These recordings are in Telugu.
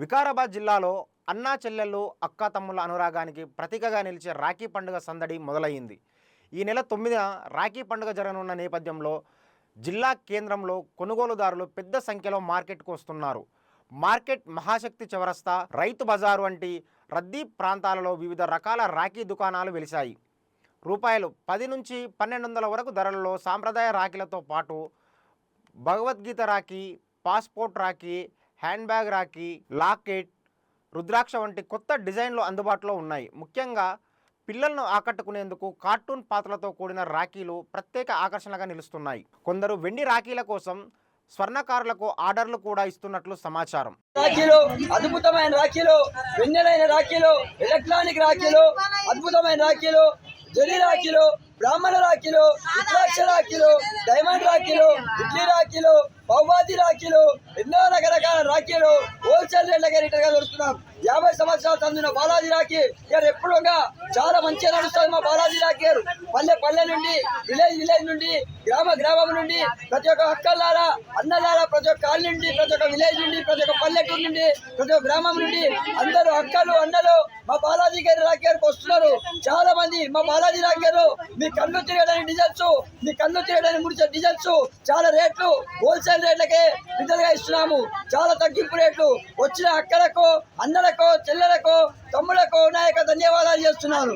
వికారాబాద్ జిల్లాలో అన్నా చెల్లెళ్ళు అక్క తమ్ముల అనురాగానికి ప్రతీకగా నిలిచే రాఖీ పండుగ సందడి మొదలయ్యింది. ఈ నెల తొమ్మిదిన రాఖీ పండుగ జరగనున్న నేపథ్యంలో జిల్లా కేంద్రంలో కొనుగోలుదారులు పెద్ద సంఖ్యలో మార్కెట్కు వస్తున్నారు. మార్కెట్ మహాశక్తి చౌరస్తా రైతు బజారు వంటి రద్దీ ప్రాంతాలలో వివిధ రకాల రాఖీ దుకాణాలు వెలిశాయి. రూపాయలు పది నుంచి పన్నెండు వందల వరకు ధరలలో సాంప్రదాయ రాఖీలతో పాటు Bhagavad Gita rakhi passport rakhi hand bag rakhi locket rudraksha వంటి కొత్త డిజైన్లు అందుబాటులో ఉన్నాయి. ముఖ్యంగా పిల్లలను ఆకట్టుకునేందుకు కార్టూన్ పాత్రలతో కూడిన రాఖీలు ప్రత్యేక ఆకర్షణగా నిలుస్తున్నాయి. కొందరు వెండి రాఖీల కోసం స్వర్ణకారులకు ఆర్డర్లు కూడా ఇస్తున్నట్లు సమాచారం. రాఖీలు అద్భుతమైన రాఖీలు వెన్నెలైన రాఖీలు ఎలక్ట్రానిక్ రాఖీలు అద్భుతమైన రాఖీలు జరి రాఖీలు బ్రాహ్మణ రాఖీలు రుద్రాక్ష రాఖీలు డైమండ్ రాఖీలు ఇడ్లీ రాఖీలు బహుమాతి రాఖీలు ఎన్నో రకరకాల రాఖీలు హోల్సేల్ రేట్లకే రిటర్న్గా దొరుకుతున్నాం. యాభై సంవత్సరాలు చెందిన బాలాజీ రాఖీ గారు ఎప్పుడుగా చాలా మంచిగా నడుస్తుంది మా బాలాజీ రాఖీ గారు పల్లె పల్లె నుండి విలేజ్ విలేజ్ నుండి గ్రామ గ్రామం నుండి ప్రతి ఒక్క అక్కలారా అన్నలారా ప్రతి ఒక్క కాలనీ నుండి ప్రతి ఒక్క విలేజ్ నుండి ప్రతి ఒక్క పల్లెటూరు నుండి ప్రతి ఒక్క గ్రామం నుండి అందరూ అక్కలు అన్నలు మా బాలాజీ గారి రాఖీ గారికి వస్తున్నారు. చాలా మంది మా బాలాజీ రాఖీ గారు మీ కళ్ళు తిరగడానికి డిజైన్స్ మీ కళ్ళు తిరగడానికి ముడిచే డిజైన్స్ చాలా రేట్లు హోల్సేల్ రేట్లకే విధంగా ఇస్తున్నాము. చాలా తగ్గింపు రేట్లు. వచ్చిన అక్కలకు అన్నలకు చెల్లెలకు తమ్ములకు నా యొక్క ధన్యవాదాలు చేస్తున్నాను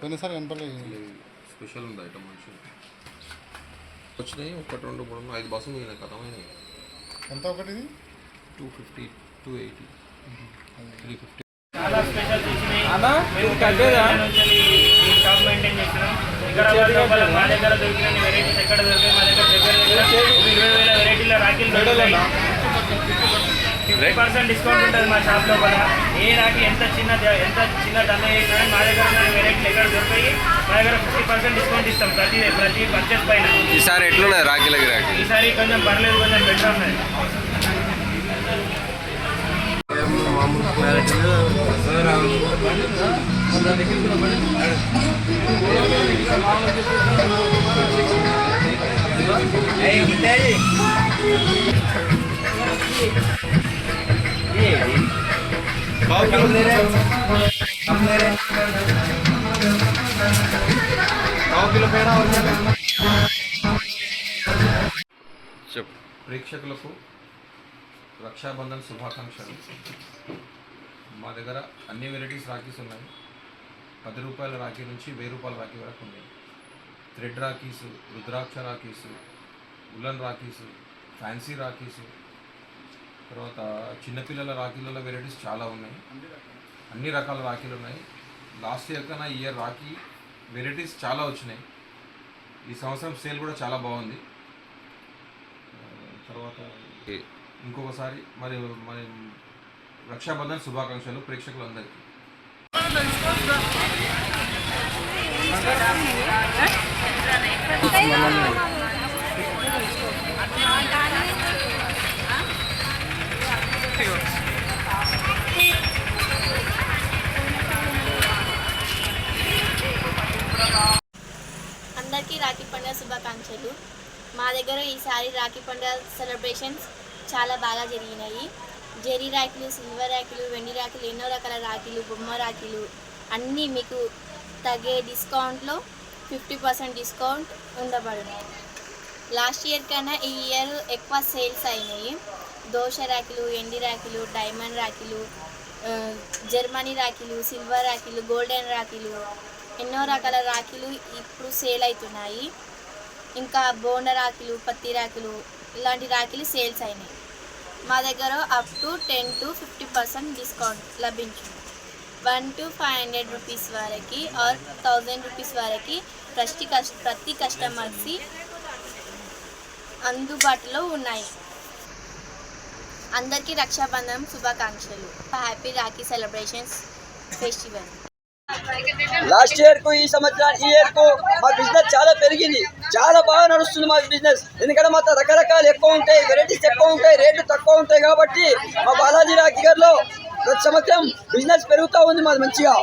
పోయినసారి కనపడలేదు స్పెషల్ ఉంది ఐటమ్ మంచి వచ్చినాయి ఒకటి రెండు మూడు ఐదు బస్సులు పోయినాయి కథమైనాయి ఎంత ఒకటి ఇది two fifty two eighty three fifty maintain చేస్తున్నాం. లోపల మా దగ్గర దొరికిన వెరైటీస్ ఎక్కడ దొరికాయి మా దగ్గర దగ్గర దగ్గర ఇరవై వేల వెరైటీల ఫిఫ్టీ పర్సెంట్ డిస్కౌంట్ ఉంటుంది మా షాప్ లోపల. ఏ ఎంత చిన్న ఎంత చిన్న దండ చేసినా మా దగ్గర వెరైటీలు ఎక్కడ దొరుకుతాయి మా దగ్గర ఫిఫ్టీ పర్సెంట్ డిస్కౌంట్ ఇస్తాం ప్రతి ప్రతి పర్చేస్ పైన. ఈసారి ఎట్లున్నది రాఖీలకి రాఖీ ఈసారి కొంచెం పర్లేదు కొంచెం బెటర్ ఉన్నది చెప్పు. ప్రేక్షకులకు రక్షాబంధన్ శుభాకాంక్షలు. మా దగ్గర అన్ని వెరైటీస్ రాఖీస్ ఉన్నాయి. పది రూపాయల రాఖీ నుంచి వెయ్యి రూపాయల రాఖీ వరకు ఉన్నాయి. Thread rakhis rudraksha rakhis woollen rakhis fancy rakhis తర్వాత చిన్నపిల్లల రాఖీలలో వెరైటీస్ చాలా ఉన్నాయి. అన్ని రకాల రాఖీలు ఉన్నాయి. లాస్ట్ ఇయర్ కన్నా ఈ ఇయర్ రాఖీ వెరైటీస్ చాలా వచ్చినాయి. ఈ సంవత్సరం సేల్ కూడా చాలా బాగుంది. తర్వాత ఇంకొకసారి మరి మరి రక్షాబంధన్ శుభాకాంక్షలు ప్రేక్షకులందరికీ. అందరికీ రాఖీ పండుగ శుభాకాంక్షలు. మా దగ్గర ఈసారి రాఖీ పండుగ సెలబ్రేషన్స్ చాలా బాగా జరిగినాయి. జెరీ రాఖీలు సిల్వర్ రాఖీలు వెండి రాఖీలు ఎన్నో రకాల రాఖీలు బొమ్మ రాఖీలు అన్నీ మీకు తగే డిస్కౌంట్లో ఫిఫ్టీ పర్సెంట్ డిస్కౌంట్ ఉండబడును. లాస్ట్ ఇయర్ కన్నా ఈ ఇయర్ ఎక్కువ సేల్స్ అయినాయి. దోశ రాఖీలు ఎండి రాఖీలు డైమండ్ రాఖీలు జర్మనీ రాఖీలు సిల్వర్ రాఖీలు గోల్డెన్ రాఖీలు ఎన్నో రకాల రాఖీలు ఇప్పుడు సేల్ అవుతున్నాయి. ఇంకా బోండ రాఖీలు పత్తి రాఖీలు ఇలాంటి రాఖీలు సేల్స్ అయినాయి. మా దగ్గర up to ten to fifty percent discount లభించింది. One to five hundred rupees వరకు ఆర్ థౌజండ్ రూపీస్ వరకు ప్రతి కష్ట ప్రతి కస్టమర్కి అందుబాటులో ఉన్నాయి. అందరికీ రక్షాబంధనం శుభాకాంక్షలు. Happy rakhi celebrations festival last ఇయర్కు ఈ సంవత్సరం ఈ ఇయర్కు మా బిజినెస్ చాలా పెరిగింది. చాలా బాగా నడుస్తుంది మా బిజినెస్ ఎందుకంటే మా రకరకాలు ఎక్కువ ఉంటాయి వెరైటీస్ ఎక్కువ ఉంటాయి రేట్లు తక్కువ ఉంటాయి కాబట్టి మా బాలాజీ రాఖీ గారిలో ప్రతి సంవత్సరం బిజినెస్ పెరుగుతూ ఉంది మాది మంచిగా.